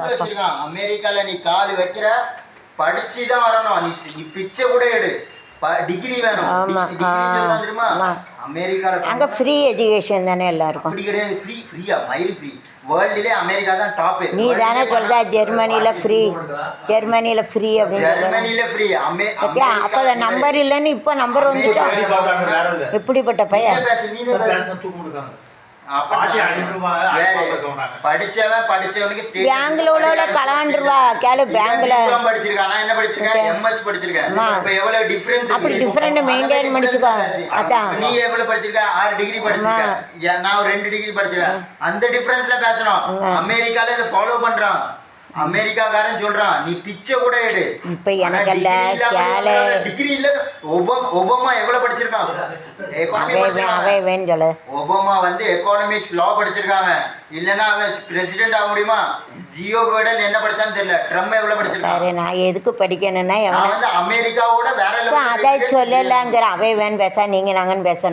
வச்சிருக்கான் அமெரிக்கால நீ கால் வைக்கிற படிச்சு தான் வரணும். நீ நீ பிச்சை கூட எடு. டிகிரி வேணும். தெரியுமா. அமெரிக்கால அங்கே ஃப்ரீ எஜுகேஷன் தானே எல்லாருக்கும். அப்படி கிடையாது. ஃப்ரீ ஃப்ரீயா மயில் ஃப்ரீ வேர்ல்டுலே அமெரிக்கா தான் டாப் நீ தானே சொல்றா ஜெர்மனியில் ஃப்ரீ ஜெர்மனியில் ஃப்ரீ அப்படின்னு ஜெர்மனில ஃப்ரீ அப்போ அந்த நம்பர் இல்லைன்னு இப்போ நம்பர் வந்துட்டா. எப்படிப்பட்ட பையன். படிச்சவன் படிச்சவனுக்கு உள்ளவள கலாண்டுருவா கேளு படிச்சிருக்கான் நான் என்ன படிச்சிருக்கேன் எம்எஸ் படிச்சிருக்கேன். இப்ப எவ்வளவு டிஃபரன்ஸ் அப்படி பண்ணிச்சுக்கோ. அதான். நீ எவ்வளவு படிச்சிருக்க? ஆறு டிகிரி படிச்சிருக்க. நான் ஒரு ரெண்டு டிகிரி படிச்சிருக்கேன் அந்த டிஃபரன்ஸ்ல பேசணும். அமெரிக்கால இதை ஃபாலோ பண்றான். அமெரிக்காக்காரன் சொல்றான் நீ பிச்சை கூட எடு. இப்போ எனக்கல்ல கேளு. டிகிரி இல்ல. ஒபாமா ஒபாமா எவ்வளவு படிச்சிருக்கான்? எக்கானமி அவன் படிச்சிருக்கான். அவன் ஒபாமா வந்து எக்கானமிக்ஸ் லா படிச்சிருக்காங்க. இல்லைன்னா அவன் பிரசிடென்ட் ஆக முடியுமா? ஜியோ பைடன் என்ன படிச்சான்னு தெரியல. ட்ரம்ப் எவ்வளவு படிச்சிருக்கான்? சரி நான் எதுக்கு படிக்கணும்னா நான் எவனை வந்து அமெரிக்காவோட வேற அதை சொல்லலைங்கிற அவை வேணும் பேச நீங்கள் நாங்கன்னு பேசணும்.